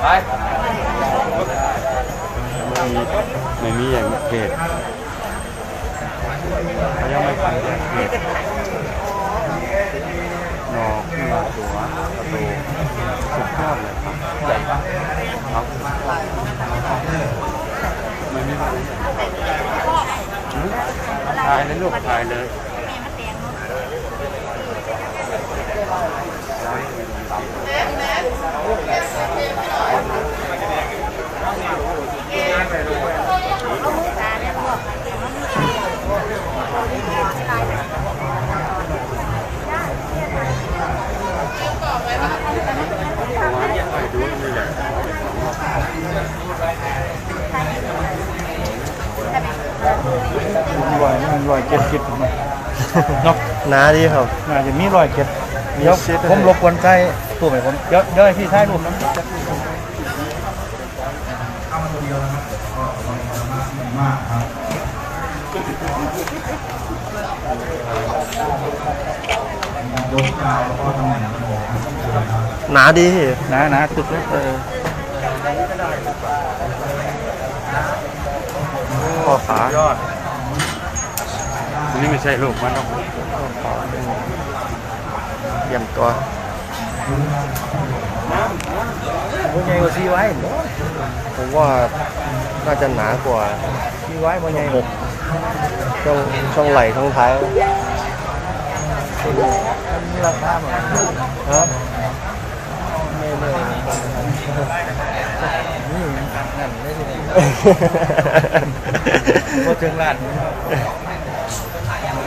ไว้นะนายเขาอยู่บ้านอยู่โคราชเนาะอะไรก็ได้อันนี้เป็นบ้านไปไม่มีอย่างเขตเขายังไม่ฟังจากเขตนอกเนื้อตัวประตูสุดยอดเลยครับใหญ่ปะครับไม่มีอะไรถ่ายเลยลูกถ่ายเลย ไปดูนี่แหละ รอยมันรอย เจ็ดสิบผมนกน้าดีครับน่าจะมีรอยเจ็ดเดี๋ยวผมรบกวนใช้ตัวไหนผมเดี๋ยวเดี๋ยวพี่ท้รูปน้ำโดนกาวแล้วก็ทำไมนะหนาดีหนาหนาตึกเลยเออข้อขายอด นนี่ไม่ใช่ลูกมันหรอกเยี่ยมตัวผมใหญ่กว่าซีไว้ผมว่าน่าจะหนากว่าซีไว้ผมใหญ่หกช่องช่องไหล่ช่องท้ายมีราคาหมดฮะไม่เลยนี่นั่นไม่ใช่พอถึงร้าน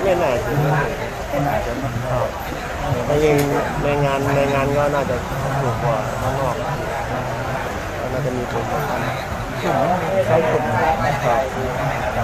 ไม่น่าจะแต่ยิงในงานในงานก็น่าจะถูกกว่าข้างนอกก็น่าจะมีถูกกว่ากันใช้กลุ่มอยากจะ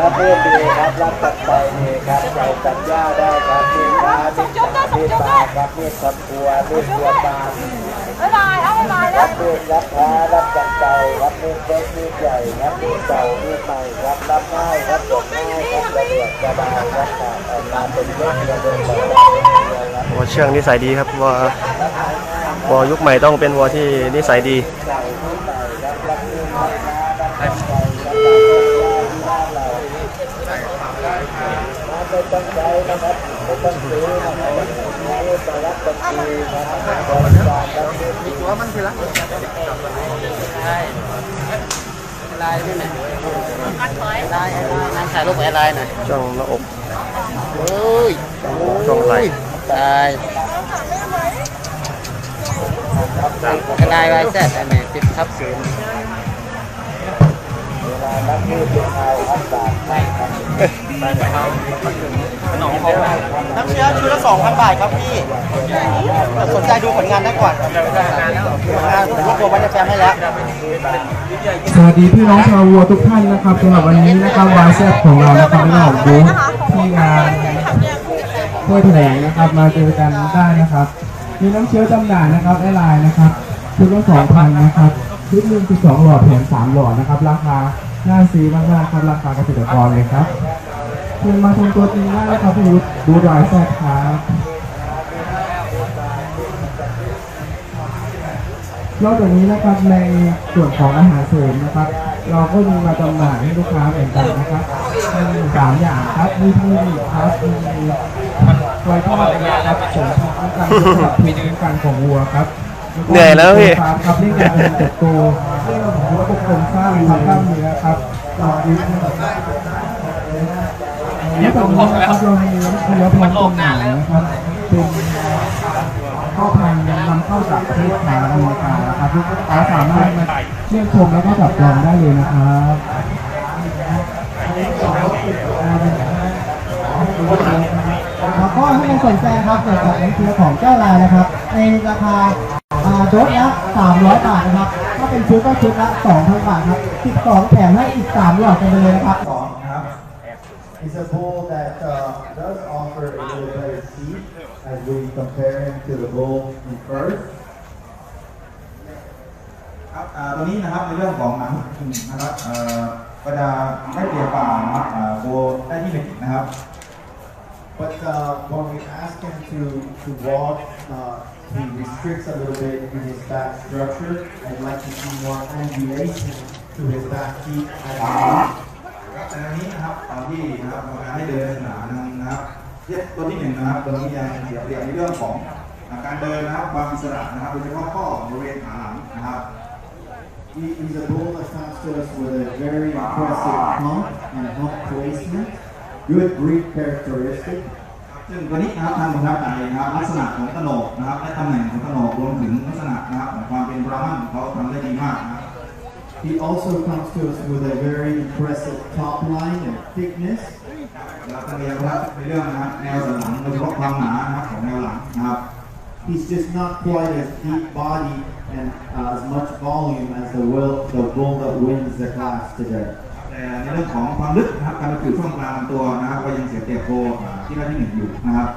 รับเพื่อนดีครับ รับตัดไปดีครับใส่ตัดหญ้าได้ครับมีปลามีปลามีปลาครับมีครอบครัวมีครัวปลาบ๊ายบายเอาบ๊ายบายแล้รัวบเพื่อนรับพารับจัดใจรับมีเล็กมีใหญ่รับมีเก่ามีใหม่รับรับง่ายรับจบง่ายรับระเบียบระบายรับขาดออกมาเป็นเรื่องเดียวกันครับวัวเชื่องนิสัยดีครับวัววัวยุคใหม่ต้องเป็นวัวที่นิสัยดี ไม่ต้องใจนะครับไม่ต้องซื้อนะครับนี่จะรับบัญชีครับบริการรับมีตัวมันทีละใช่ลายด้วยนะลายลายถ่ายรูปลน์หน่อยช่องหน้าอกเฮ้ยช่องไหล่ลายลายลายแซดอันนี้ติดทับศูนย์ รับมือเป็นไทยรักษาให้ครับน้ำเชื้อชุดละสองพันบาทครับพี่สนใจดูผลงานได้ก่อนผลงานรวบรวมไว้ในแฟ้มให้แล้วสวัสดีพี่น้องชาววัวทุกท่านนะครับสำหรับวันนี้นะครับวายแซบของเรานะครับไม่ออกบูที่งานถ้วยแถลงนะครับมาเจอกันได้นะครับมีน้ำเชื้อจำหน่ายนะครับไอไลน์นะครับชุดละสองพันนะครับชุดหนึ่งคือสองหลอดแถมสามหลอดนะครับ ราคา น่าซื้อมากๆครับราคาเกษตรกรเลยครับเชิญมาชมตัวจริงได้นะครับพี่วุฒิบูธวายแซบครับนอกจากนี้นะครับในส่วนของอาหารเสริมนะครับ เราก็มีมาจำหน่ายให้ลูกค้าเหมือนกันนะครับมีสามอย่างครับมีพีครับมีโดยทอดนะครับเสริมความคุ้มกันยกระดับภูมิคุ้มกันของวัวครับเหนื่อยแล้วพี่ครับนี่คือการเติบโตเรื่อง ของระบบโครงสร้างทางกล้ามเนื้อครับต่อดีนี่ตรงนี้นะครับเรามีเนื้อพร้อมตรงหนนะครับเป็นข้าวพันธุ์นำเข้าจากประเทศสหรัฐอเมริกานะครับลูกค้าสามารถมาเชื่อมชมแล้วก็จับจองได้เลยนะครับแล้วก็ถ้าเป็นสนใจครับเกี่ยวกับในเครือของเจ้าลายนะครับ ในราคาโดสละ300 บาทนะครับาเป็นชุดก็ชุดละ2,000บาทครับ12แถมให้อีก3หลอดกันไปเลยนะครับ It's a bull that uh, does offer a little better teeth as we compare him to the bull in first. ครับอ่าตัวนี้นะครับในเรื่องของหนังนะครับเอ่อก็จะได้เปรียบกว่านะครับอ่าโบได้ที่หนึ่งนะครับ But uh, when we ask him to, to walk, uh, he restricts a little bit in his back structure. I'd like to see more angulation to his back feet as well. ครับแต่อันนี้นะครับตอนที่นะครับกรรมการให้เดินในสนามนะครับเทียบตัวที่หนึ่งนะครับตัวนี้ยังเสียเปรียบในเรื่องของการเดินนะครับความอิสระนะครับโดยเฉพาะข้อบริเวณขาหลังนะครับ He, he's a bull that comes to us with a very impressive hump and hump placement, good breed characteristic. ซึ่งตัวนี้นะครับทางประทับใจนะครับ ลักษณะของกระโหลกนะครับและตำแหน่งของกระโหลกรวมถึงลักษณะนะครับของความเป็นบราหมันเขาทำได้ดีมากนะครับ He also comes to us with a very impressive top line and thickness. เราจะเรียนนะครับในเรื่องนะครับแนวสันหลังโดยเฉพาะความหนานะครับของแนวหลังนะครับ He's just not quite as deep body and uh, as much volume as the, will, the bull that wins the class today. แต่ในเรื่องของความลึกนะครับการบรรจุช่วงกลางลำตัวนะครับก็ยังเสียเปรียบโคอ่าที่ได้ที่หนึ่งอยู่นะครับ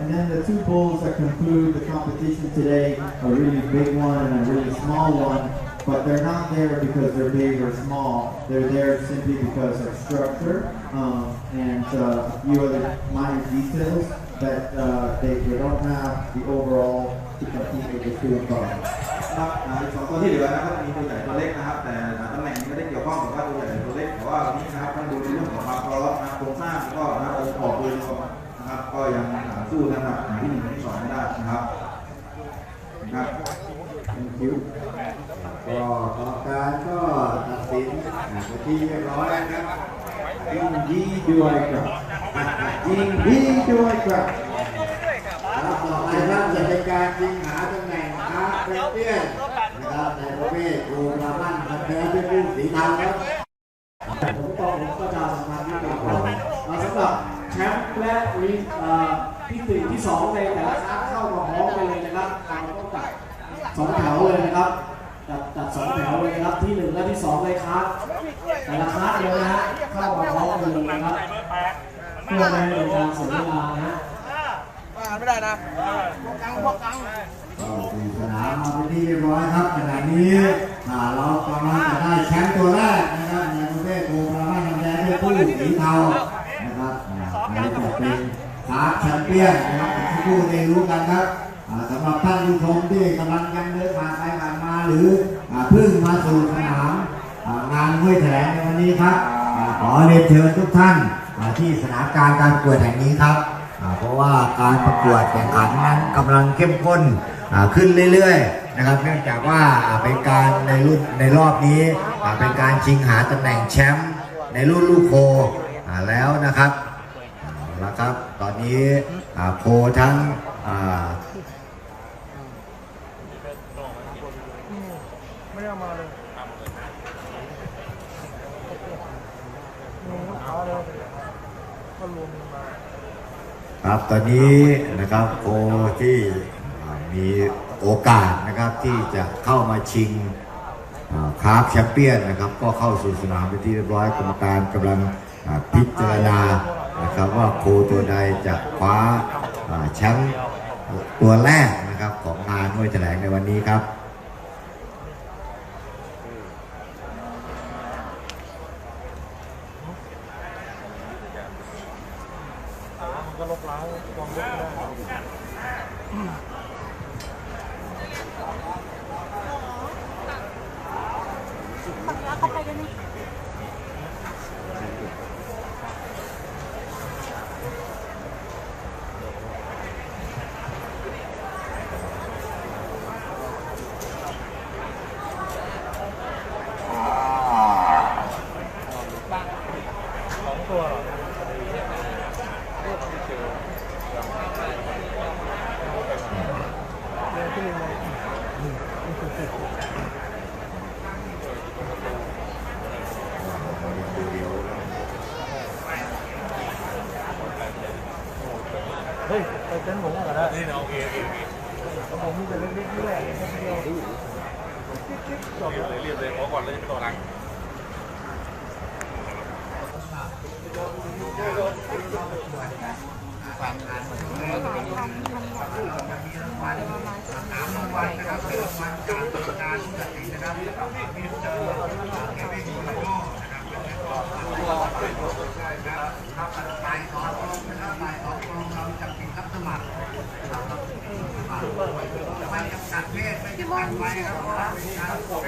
And then the two bulls that conclude the competition today, a really big one and a really small one, but they're not there because they're big or small. They're there simply because of structure um, and uh, a few other minor details That uh, they, they don't have the overall to compete with the two above. ครับอีกสองตัวที่เหลือนะครับมีตัวใหญ่ตัวเล็กนะครับ แต่ตำแหน่งไม่ได้เกี่ยวข้องกับว่าตัวใหญ่หรือตัวเล็กแต่ว่าวันนี้นะครับต้องดูในเรื่องของความพร้อมนะโครงสร้างก็นะองค์ประกอบโดยรวมนะครับ ก็ยังอ่าสู้นะครับอ่าที่หนึ่งที่สองไม่ได้นะครับนะครับ Thank you. ก็กรรมการก็ตัดสินที่เรียบร้อยนะครับยิงดีด้วยครับ ยิงดีด้วยครับครับต่อไปครับจะเป็นการยิงหาตำแหน่งคาร์เเปียนนะครับในประเภทโกลามันครับแพ้ด้วยผู้สีเทาครับผมก็ผมก็จะสัมพันธ์ที่กับเราอ่าสำหรับแชมป์และรีอ่าที่สี่ที่สองในแต่ละคลาสเข้ามาพร้อมกันเลยนะครับเราต้องจัดสองแถวเลยนะครับจัดจัดสองแถวเลยนะครับที่หนึ่งและที่สองในคลาสแต่ละคลาสเลยนะฮะเข้ามาพร้อมกันเลยนะครับ พื่อไม่ให้เป็นการเสียเวลานะฮะก็สู่สนามมาเป็นที่เรียบร้อยครับขณะนี้อ่าเรากำลังจะได้แชมป์ตัวแรกนะครับในประเภทโกลามันทำแดงด้วยผู้สีเทานะครับอ่าใครจะเป็นคาร์ดแชมเปี้ยนนะครับที่ผู้ได้รู้กันครับสำหรับท่านผู้ชมที่กำลังยังเดินผ่านไปผ่านมาหรือเพิ่งมาสู่สนามงานห้วยแถลงในวันนี้ครับขอเรียนเชิญทุกท่าน ที่สนามการการประกวดแห่งนี้ครับเพราะว่าการประกวดแข่งขันนั้นกำลังเข้มข้นขึ้นเรื่อยๆนะครับ เนื่องจากว่าเป็นการในรุ่นในรอบนี้เป็นการชิงหาตำแหน่งแชมป์ในรุ่นลูกโคแล้วนะครับเอาละครับ ตอนนี้โคทั้งอ่า ครับตอนนี้นะครับโคที่มีโอกาสนะครับที่จะเข้ามาชิงอ่าคาร์ฟแชมเปี้ยนนะครับ ก็เข้าสู่สนามเป็นที่เรียบร้อยกรรมการกำลังพิจารณานะครับว่าโคตัวใดจะคว้าอ่าแชมป์ตัวแรกนะครับของงานห้วยแถลงในวันนี้ครับ ก็ลบล้างความยุ่งไม่ได้ ไปเต้นผมก็ได้นี่โอเคโอเคผมมีแต่เล็กๆนี่างไหมครับ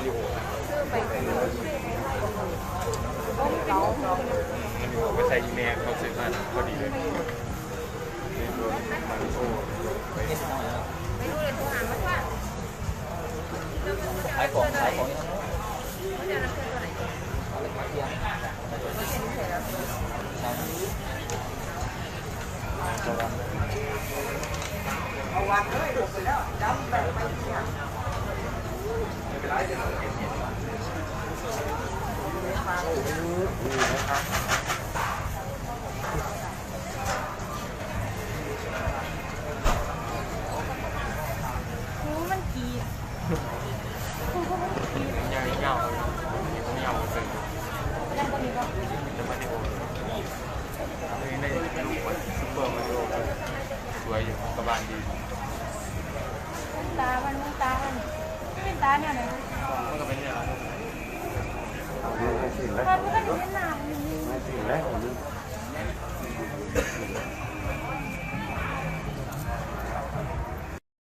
มาริโอมันมีผมไปใส่อีเมลเขาซื้อมาพอดีเลยนี่ตัวมาริโอขายของขายของ Thank you.